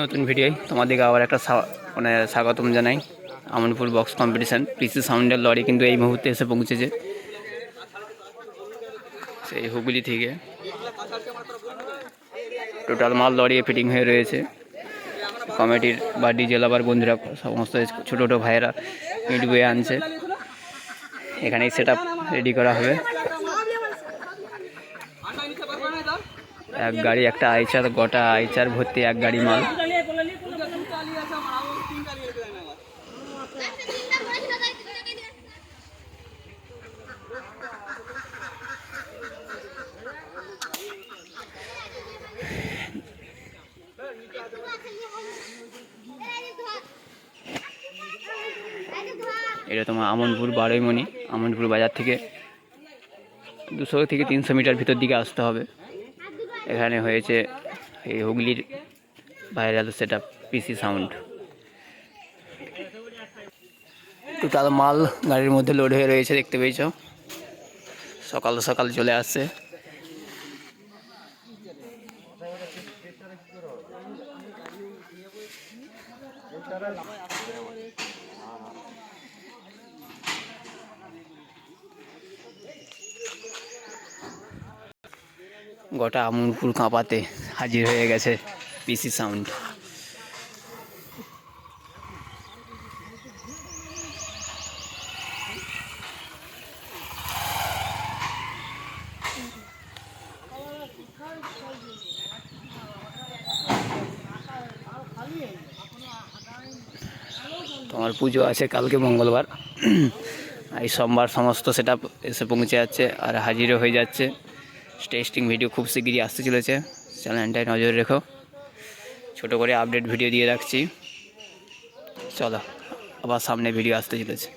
নতুন ভিডিও। তোমাদেরকে আবার একটা মানে স্বাগতম জানাই। আমনপুর বক্স কম্পিটিশান পিসি সাউন্ডের লরি কিন্তু এই মুহূর্তে এসে পৌঁছেছে। সেই হুগলি থেকে। টোটাল মাল লরিয়ে ফিটিং হয়ে রয়েছে। কমিটির বা ডিজে লাভার বন্ধুরা, সমস্ত ছোটো ছোটো ভাইয়েরা ইউটিউবে আনছে। এখানেই সেট রেডি করা হবে। এক গাড়ি, একটা আইচার, গোটা আইচার ভর্তি এক গাড়ি মাল। এটা তোমার আমনপুর বারোইমণি আমনপুর বাজার থেকে দুশো থেকে তিনশো মিটার ভিতর দিকে আসতে হবে। এখানে হয়েছে এই হুগলির viral set PC sound. Total মাল গাড়ির মধ্যে লোড হয়ে রয়েছে, দেখতে পেয়েছ। সকাল সকাল চলে আসছে। গোটা আমনপুর কাঁপাতে হাজির হয়ে গেছে পিসি সাউন্ড। তোমার পুজো আছে কালকে মঙ্গলবার। এই সোমবার সমস্ত সেট এসে পৌঁছে যাচ্ছে আর হাজিরও হয়ে যাচ্ছে। টেস্টিং ভিডিও খুব শিগগিরই আসতে চলেছে। চ্যানেলটায় নজর রেখো। ছোট করে আপডেট ভিডিও দিয়ে রাখছি। চলো, আবার সামনে ভিডিও আসতে চলেছে।